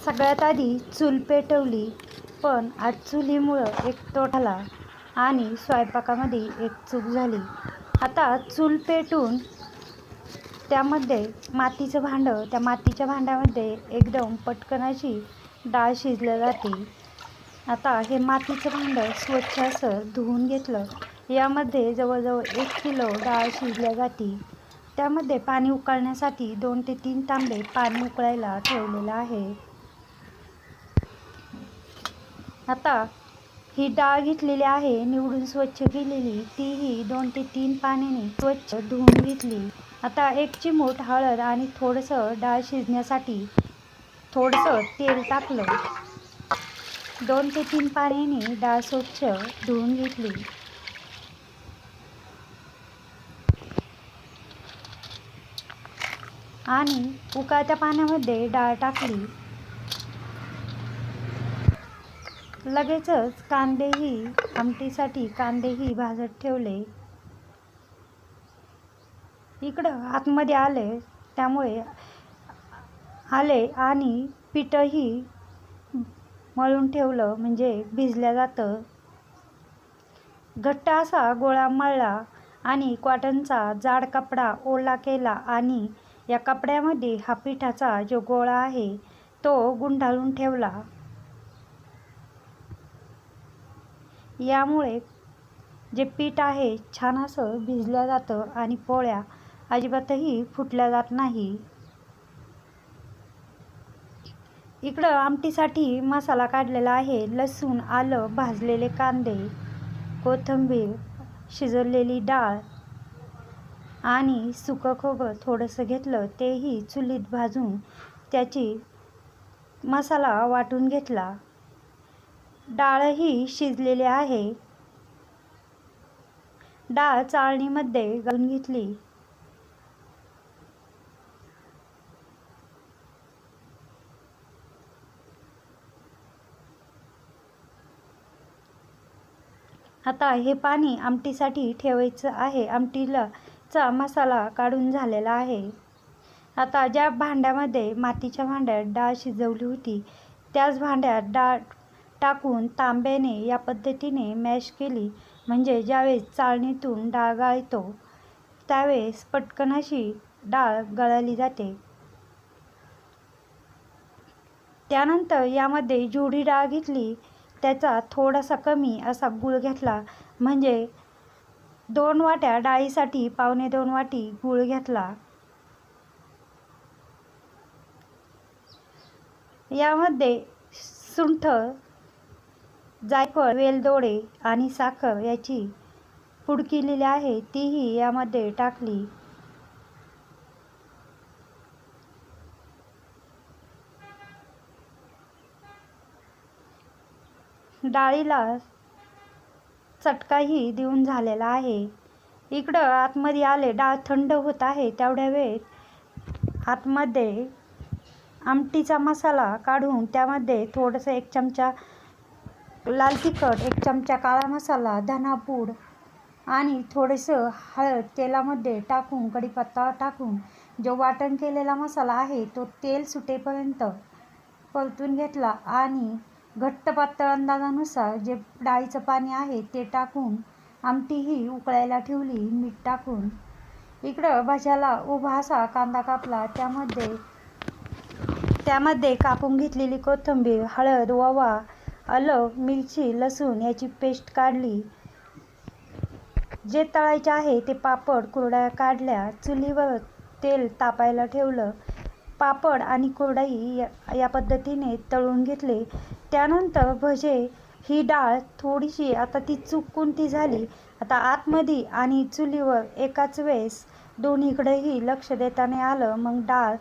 सगळ्यात आधी चूल पेटवली पण आज चुलीमुळं एक तोटाला आणि स्वयंपाकामध्ये एक चूक झाली. आता चूल पेटून त्यामध्ये मातीचं भांडं त्या मातीच्या भांड्यामध्ये एकदम पटकन अशी डाळ शिजल्या जाते. आता हे मातीचं भांडं स्वच्छ असं धुवून घेतलं. यामध्ये जवळजवळ एक किलो डाळ शिजल्या जाते. त्यामध्ये पाणी उकळण्यासाठी दोन ते तीन तांबे पाणी उकळायला ठेवलेलं आहे. आता ही डाळ घेतलेली आहे निवडून स्वच्छ केलेली. तीही दोन ते तीन पाण्याने स्वच्छ धुवून घेतली. आता एक चिमूट हळद आणि थोडंसं डाळ शिजण्यासाठी थोडंसं तेल टाकलं. दोन ते तीन पाण्याने डाळ स्वच्छ धुवून घेतली. आणि उकळत्या पाण्यामध्ये डाळ टाकली. लगेचच कांदेही आमटीसाठी कांदेही भाजत ठेवले. इकडं आतमध्ये आले त्यामुळे आले आणि पिठंही मळून ठेवलं म्हणजे भिजल्या जातं. घट्ट असा गोळा मळला आणि कॉटनचा जाड कपडा ओला केला आणि या कपड्यामध्ये हा पिठाचा जो गोळा आहे तो गुंडाळून ठेवला. यामुळे जे पीठ आहे छान असं भिजलं जातं आणि पोळ्या अजिबातही फुटल्या जात नाही. इकडं आमटीसाठी मसाला काढलेला आहे. लसूण आलं भाजलेले कांदे कोथिंबीर शिजवलेली डाळ आणि सुकं खोबरं थोडंसं घेतलं तेही चुलीत भाजून त्याची मसाला वाटून घेतला. डाळही शिजलेली आहे. डाळ चाळणीमध्ये घालून घेतली. आता हे पाणी आमटीसाठी ठेवायचं आहे. आमटीला चा मसाला काढून झालेला आहे. आता ज्या भांड्यामध्ये मातीच्या भांड्यात डाळ शिजवली होती त्याच भांड्यात डाळ टाकून तांब्याने या पद्धतीने मॅश केली. म्हणजे ज्यावेळेस चाळणीतून डाळ गाळतो त्यावेळेस पटकन अशी डाळ गळाली जाते. त्यानंतर यामध्ये जेवढी डाळ घेतली त्याचा थोडासा कमी असा गूळ घेतला. म्हणजे दोन वाट्या डाळीसाठी पावणे दोन वाटी गूळ घेतला. यामध्ये सुंठ जायफळ वेलदोडे आणि साखर याची पूड केलेली आहे तीही यामध्ये टाकली. डाळीला चटकाही देऊन झालेला आहे. इकडं आतमध्ये आले डाळ थंड होत आहे तेवढ्या वेळेत आतमध्ये आमटीचा मसाला काढून त्यामध्ये थोडंसं एक चमचा लाल तिखट एक चमचा काळा मसाला धनापूड आणि थोडंसं हळद तेलामध्ये टाकून कढीपत्ता टाकून जो वाटण केलेला मसाला आहे तो तेल सुटेपर्यंत परतून घेतला आणि घट्ट पातळ अंदाजानुसार जे डाळीचं पाणी आहे ते टाकून आमटीही उकळायला ठेवली मीठ टाकून. इकडं भाज्याला उभा असा कांदा कापला त्यामध्ये त्यामध्ये कापून घेतलेली कोथिंबीर हळद ओवा आलं मिरची लसूण याची पेस्ट काढली. जे तळायचे आहे ते पापड कुरड्या काढल्या चुलीवर तेल तापायला ठेवलं. पापड आणि कुरडाई या या पद्धतीने तळून घेतले. त्यानंतर भजे ही डाळ थोडीशी आता ती चूक कोणती झाली. आता आतमध्ये आणि चुलीवर एकाच वेळेस दोन्हीकडेही लक्ष देताना आलं. मग डाळ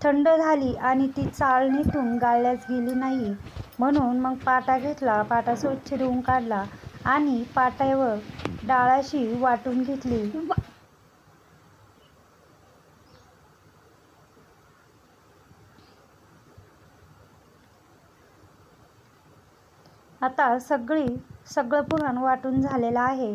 थंड झाली आणि ती चाळणीतून गाळल्याच गेली नाही. म्हणून मग पाटा घेतला पाटा स्वच्छ धुवून काढला आणि पाट्यावर डाळाशी वाटून घेतली. आता सगळी सगळं पुरण वाटून झालेलं आहे.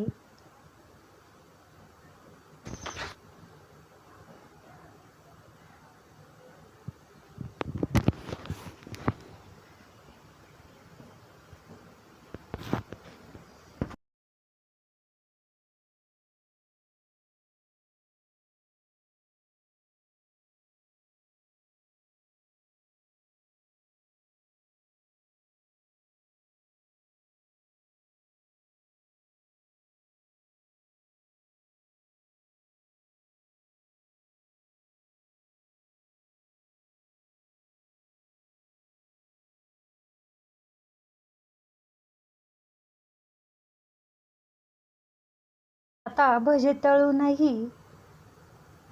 आता भजे तळूनही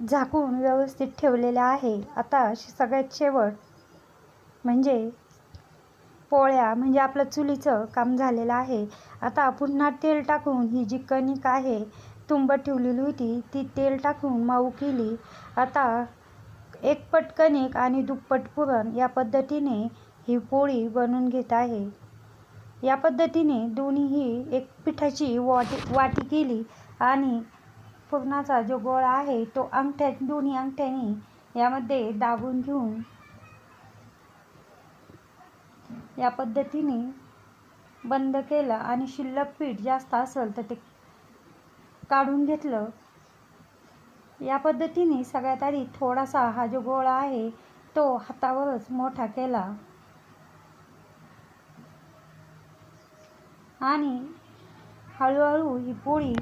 झाकून व्यवस्थित ठेवलेलं आहे. आता सगळ्यात शेवट म्हणजे पोळ्या म्हणजे आपलं चुलीचं काम झालेलं आहे. आता पुन्हा तेल टाकून ही जी कणिक आहे तुंब ठेवलेली होती ती तेल टाकून माऊ केली. आता एक पट कणिक आणि दुप्पट पुरण या पद्धतीने ही पोळी बनवून घेत आहे. या पद्धतीने दोन्हीही एक पिठाची वाटी वाटी केली. आणि पुरणाचा जो गोळा आहे तो अंगठ्या दोन्ही अंगठ्यानी यामध्ये दाबून घेऊन या पद्धतीने बंद केलं आणि शिल्लक पीठ जास्त असेल तर ते काढून घेतलं. या पद्धतीने सगळ्यात आधी थोडासा हा जो गोळा आहे तो हातावरच मोठा केला. आणि हळूहळू ही पोळी